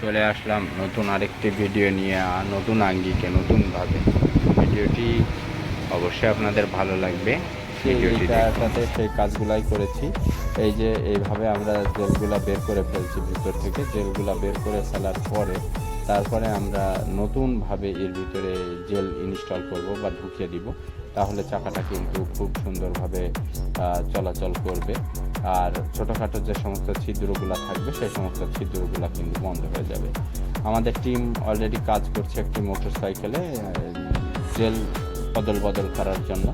চলে আসলাম নতুন আরেকটি ভিডিও নিয়ে নতুন আঙ্গিকে নতুনভাবে। ভিডিওটি অবশ্যই আপনাদের ভালো লাগবে। এইটাতে সেই কাজগুলাই করেছি। এই যে এইভাবে আমরা জেলগুলা বের করে ফেলছি ভিতর থেকে। জেলগুলা বের করে ফেলার পরে তারপরে আমরা নতুনভাবে এর ভিতরে জেল ইনস্টল করব বা ঢুকিয়ে দিব। তাহলে চাকাটা কিন্তু খুব সুন্দরভাবে চলাচল করবে। আর ছোটোখাটো যে সমস্ত ছিদ্রগুলো থাকবে, সেই সমস্ত ছিদ্রগুলো কিন্তু বন্ধ হয়ে যাবে। আমাদের টিম অলরেডি কাজ করছে একটি মোটর সাইকেলে জেল বদল বদল করার জন্য।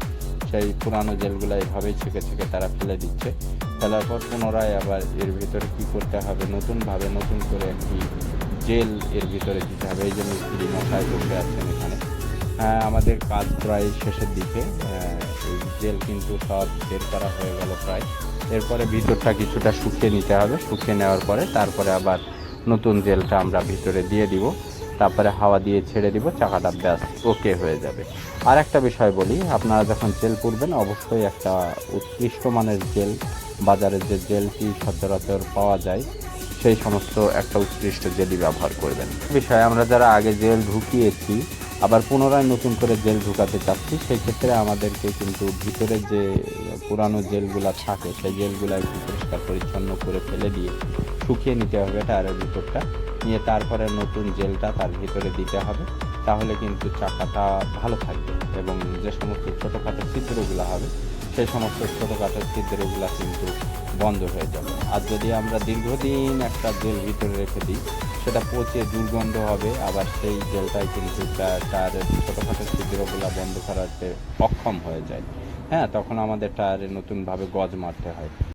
সেই পুরানো জেলগুলো এভাবেই ছেঁকে ছেঁকে তারা ফেলে দিচ্ছে। ফেলার পর পুনরায় আবার এর ভিতরে কী করতে হবে? নতুনভাবে নতুন করে একটি জেল এর ভিতরে দিতে হবে। এই যে মিস্ত্রি মশাই বসে আছেন এখানে। আমাদের কাজ প্রায় শেষের দিকে। জেল কিন্তু সব বের করা হয়ে গেল প্রায়। এরপরে ভিতরটা কিছুটা শুকিয়ে নিতে হবে। শুকিয়ে নেওয়ার পরে তারপরে আবার নতুন জেলটা আমরা ভিতরে দিয়ে দিব। তারপরে হাওয়া দিয়ে ছেড়ে দিব, চাকাটা ব্যাস ওকে হয়ে যাবে। আর একটা বিষয় বলি, আপনারা যখন জেল পুরবেন অবশ্যই একটা উৎকৃষ্ট মানের জেল, বাজারে যে জেলটি সচরাচর পাওয়া যায়, সেই সমস্ত একটা উৎকৃষ্ট জেলই ব্যবহার করবেন। বিষয়ে, আমরা যারা আগে জেল ঢুকিয়েছি আবার পুনরায় নতুন করে জেল ঢুকাতে চাচ্ছি, সেই ক্ষেত্রে আমাদেরকে কিন্তু ভিতরে যে পুরানো জেলগুলো থাকে, সেই জেলগুলা একটু পরিষ্কার পরিচ্ছন্ন করে ফেলে দিয়ে শুকিয়ে নিতে হবে টায়ারের ভিতরটা নিয়ে তারপরে নতুন জেলটা তার ভিতরে দিতে হবে, তাহলে কিন্তু চাকাটা ভালো থাকবে এবং যে সমস্ত ছোটোখাটো ছিদ্রগুলো হবে, সেই সমস্ত ছোটোখাটো ছিদ্রগুলো কিন্তু বন্ধ হয়ে যাবে। আর যদি আমরা দীর্ঘদিন একটা জেল ভিতরে রেখে দিই সেটা পচে দুর্গন্ধ হবে, আবার সেই জেলটাই কিন্তু তার ছোটোখাটো ছিদ্রগুলো বন্ধ করাতে অক্ষম হয়ে যায়। হ্যাঁ তখন আমাদের টায়ারে নতুনভাবে গজ মারতে হয়।